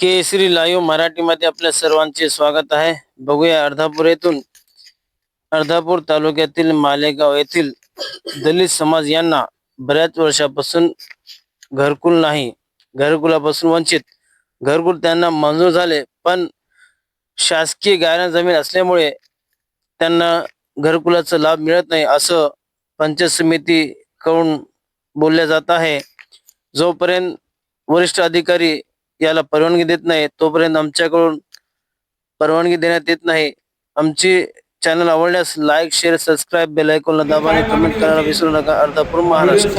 केसरी live मराठीमध्ये आपल्या सर्वांचे स्वागत आहे. बघूया अर्धापूर येथून. अर्धापूर तालुक्यातील मालेगाव येथील दलित समाज यांना बऱ्याच वर्षापासून घरकुल नाही. घरकुलापासून वंचित. घरकुल त्यांना मंजूर झाले पण शासकीय गायरान जमीन असल्यामुळे त्यांना घरकुलाचा लाभ मिळत नाही असं पंचायत समिती कडून बोलल्या जात आहे. जोपर्यंत वरिष्ठ अधिकारी याला परवानगी देत नाही तोपर्यंत आमच्याकडून परवानगी देण्यात येत नाही. आमची चॅनल आवडल्यास लाईक शेअर सबस्क्राईब बेल आयकॉनला दाबा आणि कमेंट करायला विसरू नका. अर्धापूर महाराष्ट्र.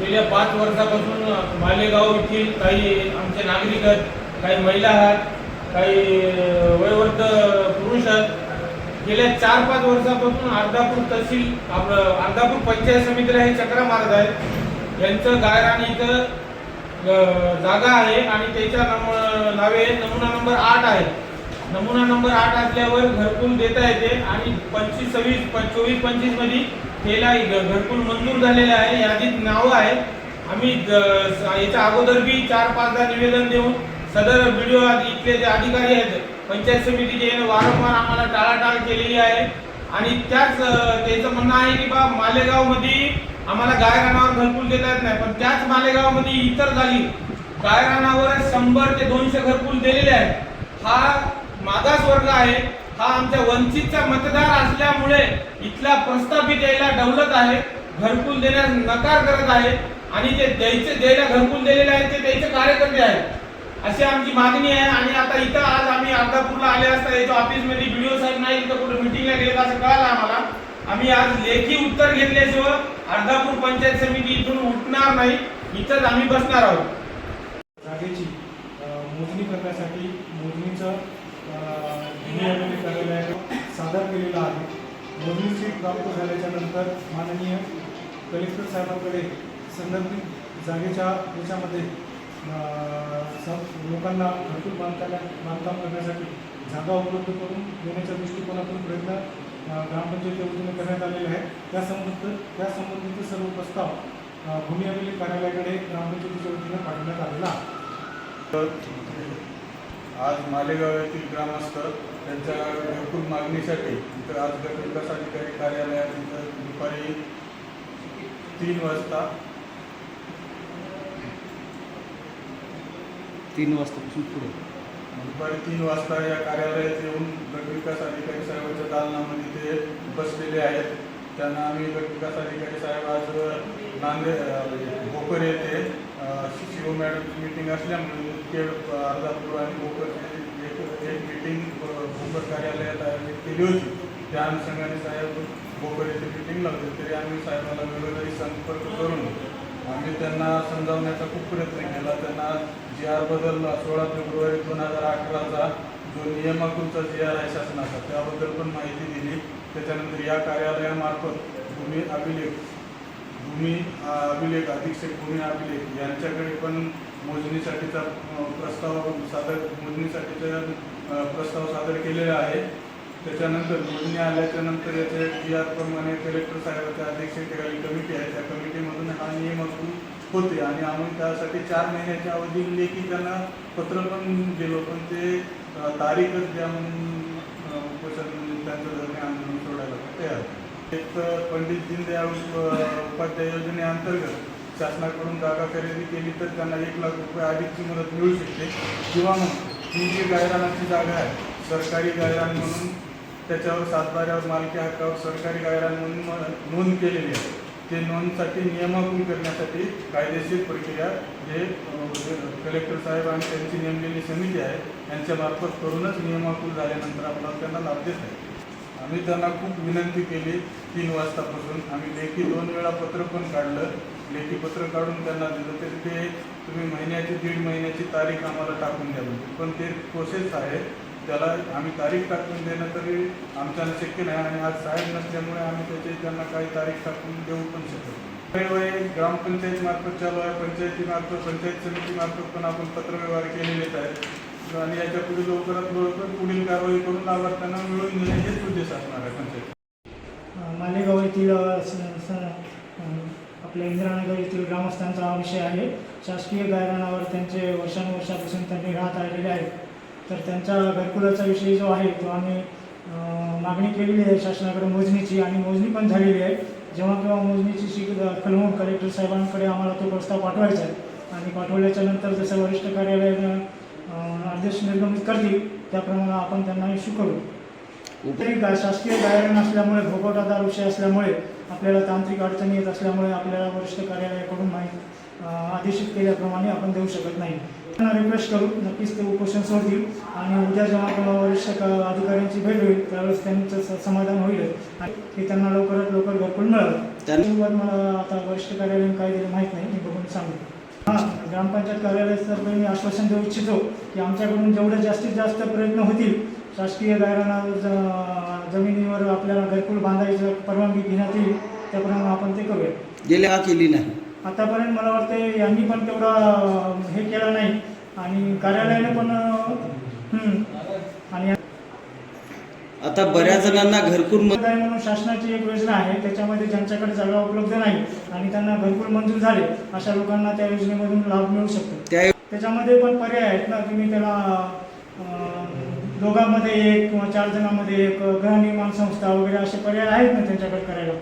गेल्या पाच वर्षापासून मालेगाव येथील काही आमचे नागरिक आहेत काही महिला आहेत काही अं, पुरुष आहेत. गेल्या चार पाच वर्षापासून अर्धापूर तहसील आपलं अर्धापूर पंचायत समितीला हे चक्रा मारत आहेत. यांचं गायरान इथं जागा आहे आणि त्याच्या नम नावे नमुना नंबर आठ आहे. नमुना नंबर आठ असल्यावर घरकुल देता येते आणि पंचवीस सव्वीस प- चोवीस पंचवीसमध्ये त्याला घरकुल मंजूर झालेले आहे. यादीत नावं आहे आम्ही याच्या अगोदर बी चार पाचदा निवेदन देऊन सदर व्हिडिओ इथले जे अधिकारी आहेत पंचायत समितीचे वारंवार आम्हाला टाळाटाळ केलेली आहे. आणि त्याच त्याचं म्हणणं आहे की बा मालेगावमध्ये आम्हाला आम्हाला गायरानावर घरकुल देता येत नाही पण त्याच मालेगावामध्ये इतर जागी गायरानावर शंभर ते दोनशे घरकुल दिलेले आहेत. हा मागास वर्ग आहे हा आमच्या वंचितचा मतदार असल्यामुळे इथला प्रस्थापित यायला डवलत आहे घरकुल देण्यास नकार करत आहे आणि जे द्यायचे द्यायला घरकुल दिलेले आहेत ते त्याचे कार्यकर्ते आहेत. अशी आमची मागणी आहे आणि आता इथं आज आम्ही अर्धापूरला आले असता याच्या ऑफिसमध्ये व्हिडिओ साहेब नाही इथं कुठं मिटिंगला गेले असं कळालं आम्हाला. आम्ही आज लेखी उत्तर घेतल्याशिवाय अर्धापूर पंचायत समिती इथून उठणार नाही इथंच आम्ही बसणार आहोत. जागेची मोजणी करण्यासाठी मोजणीचं अ, सादर केलेलं आहे. मोजणीची प्राप्त झाल्याच्यानंतर माननीय कलेक्टर साहेबांकडे संदर्भित जागेच्या याच्यामध्ये लोकांना घरकुल बांधकाम बांधकाम करण्यासाठी जागा उपलब्ध करून देण्याच्या दृष्टिकोनातून प्रयत्न ग्रामपंचायतीच्या वतीने करण्यात आलेले आहे त्यासंबंधित त्यासंबंधीचे सर्व प्रस्ताव भूमी अभिलेख कार्यालयाकडे ग्रामपंचायतीच्या वतीने पाठवण्यात आलेला आहे. आज मालेगाव येथील ग्रामस्थ त्यांच्या घरकुल मागणीसाठी इथं आज गट विकास अधिकारी कार्यालयात इथं दुपारी तीन वाजता तीन वाजतापासून पुढे. दुपारी तीन वाजता या कार्यालयात येऊन गटविकास अधिकारी साहेबांच्या दालनामध्ये ते बसलेले आहेत. त्यांना आम्ही गटविकास अधिकारी साहेब आज नांदे म्हणजे भोकर येथे शिव मॅडमची मिटिंग असल्यामुळे केळ अर्धापूर आणि भोकर एक मीटिंग मिटिंग भोकर कार्यालयात आयोजित केली होती. त्या अनुषंगाने साहेब भोकर येथे मिटिंग लावली तरी आम्ही साहेबाला वेळोवेळी संपर्क करून म्हणजे त्यांना समजावण्याचा खूप प्रयत्न केला. त्यांना जी आर बदलला. सोळा फेब्रुवारी दोन हजार अठराचा जो नियमाकृतचा जी आर आहे शासनाचा त्याबद्दल पण माहिती दिली. त्याच्यानंतर या कार्यालयामार्फत भूमी अभिलेख भूमी अभिलेख अधीक्षक भूमी अभिलेख यांच्याकडे पण मोजणीसाठीचा प्रस्ताव सादर मोजणीसाठीचा प्रस्ताव सादर केलेला आहे. त्याच्यानंतर मोजणी आल्याच्यानंतर याचे जी आर प्रमाणे कलेक्टर साहेबाच्या अध्यक्षतेखाली कमिटी आहे. त्या कमिटीमधून हा नियम असून होते आणि आम्ही त्यासाठी चार महिन्याच्या अवधी लेखी त्यांना पत्र पण दिलो पण ते तारीखच द्या म्हणून उपोषण म्हणजे त्यांचं धरणे आंदोलन सोडायला तयार एक तर पंडित दीनदयाळ उपाध्याय योजनेअंतर्गत शासनाकडून जागा खरेदी केली तर त्यांना एक लाख रुपये अधिकची मदत मिळू शकते. किंवा मग ही जी गायरानाची जागा आहे सरकारी गायरान म्हणून त्याच्यावर सातबाऱ्यावर मालकी हक्कावर सरकारी गायरान म्हणून नोंद केलेली आहे. ते नोंदसाठी नियमाकुल करण्यासाठी कायदेशीर प्रक्रिया जे कलेक्टर साहेब आणि त्यांची नेमलेली समिती आहे यांच्यामार्फत करूनच नियमाकुल झाल्यानंतर आपल्याला त्यांना लाभ देत आहे. आम्ही त्यांना खूप विनंती केली तीन वाजतापासून. आम्ही लेखी दोन वेळा पत्र पण काढलं. लेखी पत्र काढून त्यांना दिलं. तरी ते तुम्ही महिन्याची दीड महिन्याची तारीख आम्हाला टाकून द्या पण ते प्रोसेस आहे. त्याला आम्ही तारीख टाकून देणं तरी आमच्याला शक्य नाही आणि आज साहेब नसल्यामुळे आम्ही त्याची त्यांना काही तारीख टाकून देऊ पण शकतो वेळोवेळी ग्रामपंचायत मार्फत चालू आहे पंचायतीमार्फत पंचायत समितीमार्फत पण आपण पत्रव्यवहार केलेलेच आहेत. आणि याच्यापुढे लवकरात लवकर पुढील कारवाई करून लाभार्थ्यांना मिळवून देणे हेच उद्देश असणार आहे पंचायत. मालेगाव येथील आपल्या इंदिरानगर येथील ग्रामस्थांचा हा विषय आहे. शासकीय गायरानावर त्यांचे वर्षानुवर्षापासून त्यांनी राहत आलेले आहेत. तर त्यांच्या घरकुलाचा विषय जो आहे तो आम्ही मागणी केलेली आहे शासनाकडे मोजणीची आणि मोजणी पण झालेली आहे. जेव्हा केव्हा मोजणीची शिक कलमून कलेक्टर साहेबांकडे आम्हाला तो प्रस्ताव पाठवायचा आहे आणि पाठवल्याच्या नंतर जसं वरिष्ठ कार्यालयानं आदेश निर्गमित करतील त्याप्रमाणे आपण त्यांना इश्यू करू. तरी गा शासकीय गायरण असल्यामुळे भोगवटादार विषय असल्यामुळे आपल्याला तांत्रिक अडचणी येत असल्यामुळे आपल्याला वरिष्ठ कार्यालयाकडून माहिती आदेशित केल्याप्रमाणे आपण देऊ शकत नाही. त्यांना रिक्वेस्ट करू नक्कीच ते उपोषण सोडतील. आणि उद्या जेव्हा वरिष्ठ अधिकाऱ्यांची भेट होईल त्यावेळेस त्यांचं समाधान होईल. आणि त्यांना लवकरात लवकर घरकुल मिळालं. त्यासोबत मला आता वरिष्ठ कार्यालयाने काय दिलं माहीत नाही मी बघून सांगू हां ग्रामपंचायत कार्यालयातर्फे मी आश्वासन देऊ इच्छितो की आमच्याकडून जेवढे जास्तीत जास्त प्रयत्न होतील शासकीय ज- जमिनीवर आपल्याला घरकुल बांधायचं परवानगी घेण्यात येईल त्याप्रमाणे आपण ते करूया. गेल्या का केली नाही? आतापर्यंत मला वाटते यांनी पण तेवढा हे केलं नाही. आणि कार्यालयाने पण. आणि आता बऱ्याच जणांना घरकुल म्हणून शासनाची एक योजना आहे त्याच्यामध्ये ज्यांच्याकडे जागा उपलब्ध नाही आणि त्यांना घरकुल मंजूर झाले अशा लोकांना त्या योजनेमधून लाभ मिळू शकतो. त्या त्याच्यामध्ये पण पर्याय आहेत ना तुम्ही त्याला दोघांमध्ये एक किंवा चार जणांमध्ये एक गृहनिर्माण संस्था वगैरे असे पर्याय आहेत ना त्यांच्याकडे करायला?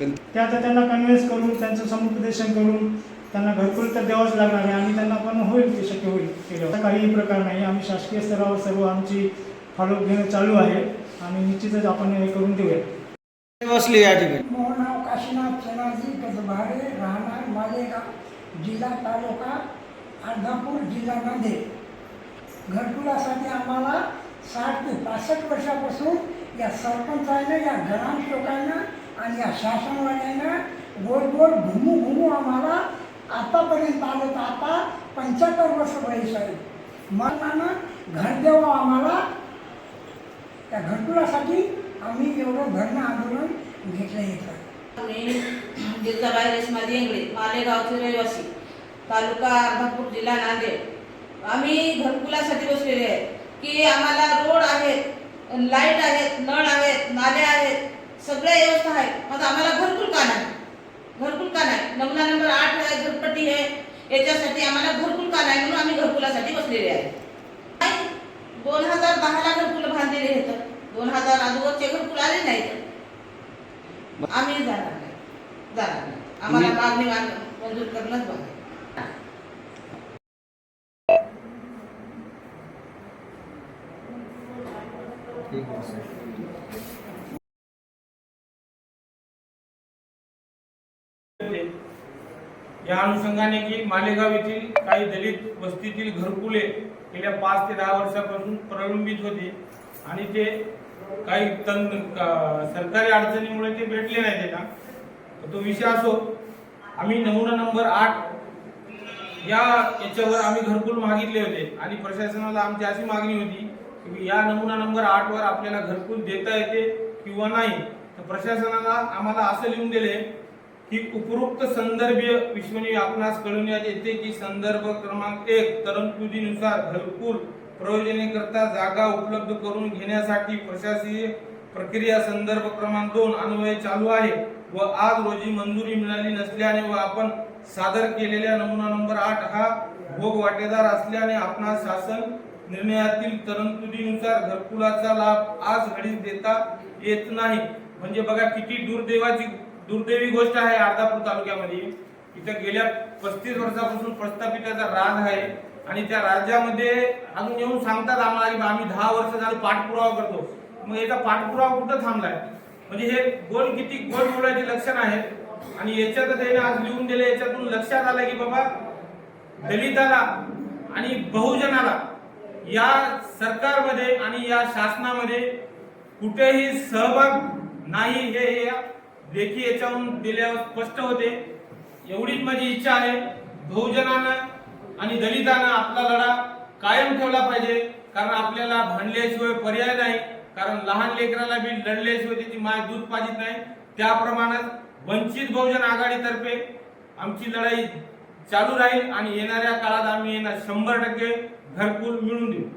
ते आता त्यांना कन्व्हिन्स करून त्यांचं समुपदेशन करून त्यांना घरकुल तर द्यावंच लागणार आहे. आणि त्यांना पण होईल ते शक्य होईल केलं असा काही प्रकार नाही. आम्ही शासकीय स्तरावर सर्व आमची फॉलोअप घेणं चालू आहे. आणि निश्चितच आपण हे करून देऊया. बसले या ठिकाणी. मोहनाव काशीनाथ चनाजी गजभारे राहणार मालेगाव जिल्हा तालुका अर्धापूर जिल्हा नांदेड. घरकुलासाठी आम्हाला साठ ते पासष्ट वर्षापासून या सरपंचानं या ग्रामसेवकानं आणि या शासनवाल्यानं गोल गोल घुमू घुमू आम्हाला आतापर्यंत आलं तर आता पंच्याहत्तर वर्ष वयस आहे मनानं घर द्यावं आम्हाला. त्या घरकुलासाठी आम्ही एवढं धरणं आंदोलन घेतलं येतं मी जिल्हाबाई रेशमादी येंगळे मालेगावचे रहिवासी. तालुका अर्धापूर जिल्हा नांदेड. आम्ही घरकुलासाठी बसलेले आहे की आम्हाला रोड आहेत लाइट आहेत नळ आहेत नाले आहेत. सगळ्या व्यवस्था आहेत. मग आम्हाला घरकुल का नाही? घरकुल का नाही? नमुना नंबर आठ आहे घरपट्टी आहे. याच्यासाठी आम्हाला घरकुल का नाही म्हणून आम्ही घरकुलासाठी बसलेले आहे. दोन हजार दहाला घरकुल बांधलेले आहेत. दोन हजार अगोदरचे घरकुल आले नाहीत. आम्ही जाणार नाही. जाणार नाही. आम्हाला मागणी मंजूर करणंच बघा या अनुषंगाने की मालेगाव येथील काही दलित वस्तीतील घरकुले गेल्या पाच ते दहा वर्षापासून प्रलंबित होते आणि ते काही तन का- सरकारी अडचणीमुळे ते भेटले नाही त्यांना. तर तो विषय असो आम्ही नमुना नंबर आठ या याच्यावर आम्ही घरकुल मागितले होते आणि प्रशासनाला आमची अशी मागणी होती की या नमुना नंबर आठ वर आपल्याला घरकुल देता येते किंवा नाही. तर प्रशासनाला आम्हाला असं लिहून दिले की उपरोक्त संदर्भीय विश्वनी आपणास कळविण्यात येते की संदर्भ क्रमांक एक तरतुदीनुसार घरकुल प्रयोजनेकरता जागा उपलब्ध करून घेण्यासाठी प्रशासकीय प्रक्रिया संदर्भ क्रमांक दोन अन्वये चालू आहे व आज रोजी मंजुरी मिळाली नसल्याने व आपण सादर केलेल्या नमुना नंबर आठ हा भोग वाटेदार असल्याने आपणास शासन निर्णयातील तरतुदीनुसार घरकुलाचा लाभ आज घडीच देता येत नाही. म्हणजे बघा किती दुर्दैवाची दुर्दैवी गोष्ट आहे अर्धापूर तालुक्यामध्ये. इथं गेल्या पस्तीस वर्षापासून प्रस्थापिताचा राज आहे आणि त्या राज्यामध्ये अजून येऊन सांगतात आम्हाला की बा आम्ही दहा वर्ष झालं पाठपुरावा करतो. मग याचा पाठपुरावा कुठं थांबलाय? म्हणजे हे गोल किती गोल बोलायचे लक्षण आहे आणि याच्यातच त्याने आज लिहून दिले याच्यातून लक्षात आलं की बाबा दलिताला आणि बहुजनाला या सरकारमध्ये आणि या शासनामध्ये कुठेही सहभाग नाही. हे या लेखी याच्याहून दिल्यावर स्पष्ट होते. एवढीच माझी इच्छा आहे. बहुजनानं आणि दलितानं आपला लढा कायम ठेवला पाहिजे. कारण आपल्याला भांडल्याशिवाय पर्याय नाही. कारण लहान लेकराला बी लढल्याशिवाय त्याची माय दूध पाजित नाही. त्याप्रमाणात वंचित बहुजन आघाडीतर्फे आमची लढाई चालू राहील आणि येणाऱ्या काळात आम्ही येणार शंभर टक्के घरकुल मिळून देऊ.